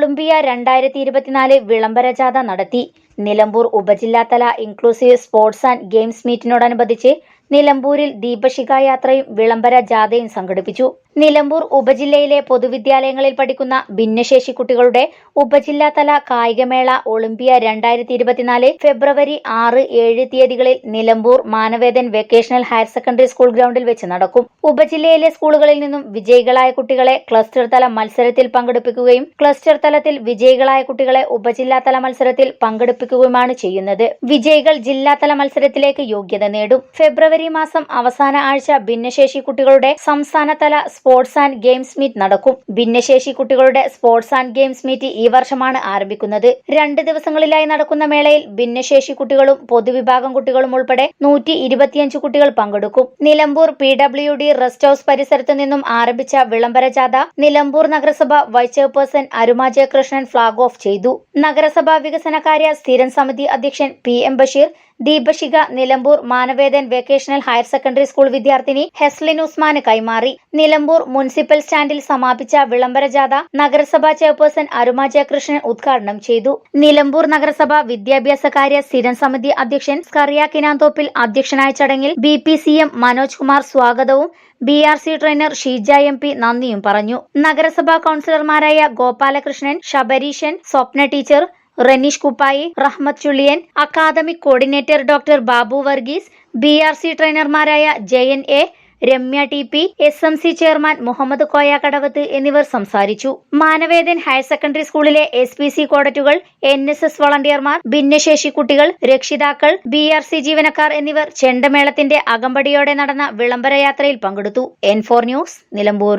Olympia രണ്ടായിരത്തി ഇരുപത്തിനാല് വിളംബര ജാഥ നടത്തി. നിലമ്പൂർ ഉപജില്ലാതല ഇൻക്ലൂസീവ് സ്പോർട്സ് ആൻഡ് ഗെയിംസ് മീറ്റിനോടനുബന്ധിച്ച് നിലമ്പൂരിൽ ദീപശിഖ യാത്രയും വിളംബര ജാഥയും സംഘടിപ്പിച്ചു. നിലമ്പൂർ ഉപജില്ലയിലെ പൊതുവിദ്യാലയങ്ങളിൽ പഠിക്കുന്ന ഭിന്നശേഷി കുട്ടികളുടെ ഉപജില്ലാതല കായികമേള ഒളിമ്പിയ രണ്ടായിരത്തി ഇരുപത്തിനാല് ഫെബ്രുവരി ആറ് ഏഴ് തീയതികളിൽ Nilambur Manavedan vocational higher secondary school ഗ്രൗണ്ടിൽ വെച്ച് നടക്കും. ഉപജില്ലയിലെ സ്കൂളുകളിൽ നിന്നും വിജയികളായ കുട്ടികളെ ക്ലസ്റ്റർ തല മത്സരത്തിൽ പങ്കെടുപ്പിക്കുകയും ക്ലസ്റ്റർ തലത്തിൽ വിജയികളായ കുട്ടികളെ ഉപജില്ലാതല മത്സരത്തിൽ പങ്കെടുപ്പിക്കുകയുമാണ് ചെയ്യുന്നത്. വിജയികൾ ജില്ലാതല മത്സരത്തിലേക്ക് യോഗ്യത നേടും. ഫെബ്രുവരി മാസം അവസാന ആഴ്ച ഭിന്നശേഷി കുട്ടികളുടെ സംസ്ഥാനതല സ്പോർട്സ് ആൻഡ് ഗെയിംസ് മീറ്റ് നടക്കും. ഭിന്നശേഷി കുട്ടികളുടെ സ്പോർട്സ് ആൻഡ് ഗെയിംസ് മീറ്റ് ഈ വർഷമാണ് ആരംഭിക്കുന്നത്. രണ്ട് ദിവസങ്ങളിലായി നടക്കുന്ന മേളയിൽ ഭിന്നശേഷി കുട്ടികളും പൊതുവിഭാഗം കുട്ടികളും ഉൾപ്പെടെ നൂറ്റി ഇരുപത്തിയഞ്ച് കുട്ടികൾ പങ്കെടുക്കും. Nilambur P W D rest house പരിസരത്തു നിന്നും ആരംഭിച്ച വിളംബര ജാഥ നിലമ്പൂർ നഗരസഭ വൈസ് ചെയർപേഴ്സൺ അരുമ ജയകൃഷ്ണൻ ഫ്ളാഗ് ഓഫ് ചെയ്തു. നഗരസഭാ വികസനകാര്യ സ്ഥിരം സമിതി അധ്യക്ഷൻ പി എം ബഷീർ ദീപശിഖ Nilambur Manavedan vocational higher secondary school വിദ്യാർത്ഥിനി ഹെസ്ലിൻ ഉസ്മാന് കൈമാറി. നിലമ്പൂർ മുനിസിപ്പൽ സ്റ്റാൻഡിൽ സമാപിച്ച വിളംബര ജാഥ നഗരസഭാ ചെയർപേഴ്സൺ അരുമ ജയകൃഷ്ണൻ ഉദ്ഘാടനം ചെയ്തു. നിലമ്പൂർ നഗരസഭ വിദ്യാഭ്യാസ കാര്യ സ്ഥിരം സമിതി അധ്യക്ഷൻ സ്കറിയ കിനാന്തോപ്പിൽ അധ്യക്ഷനായ ചടങ്ങിൽ B P C M Manoj Kumar സ്വാഗതവും B R C trainer Sheeja M P നന്ദിയും പറഞ്ഞു. നഗരസഭാ കൌൺസിലർമാരായ Gopalakrishnan Sabareeshan Swapna teacher Raneesh Kuppayi Rahmath Chulliyan academic coordinator doctor Babu Varghese B R C ട്രെയിനർമാരായ Jayan A Ramya T P S M C chairman Muhammad Koya Kadavath എന്നിവർ സംസാരിച്ചു. Manavedan higher secondary സ്കൂളിലെ S P C കോഡറ്റുകൾ N S S വളണ്ടിയർമാർ ഭിന്നശേഷി കുട്ടികൾ രക്ഷിതാക്കൾ B R C ജീവനക്കാർ എന്നിവർ ചെണ്ടമേളത്തിന്റെ അകമ്പടിയോടെ നടന്ന വിളംബര യാത്രയിൽ പങ്കെടുത്തു. N four news Nilambur.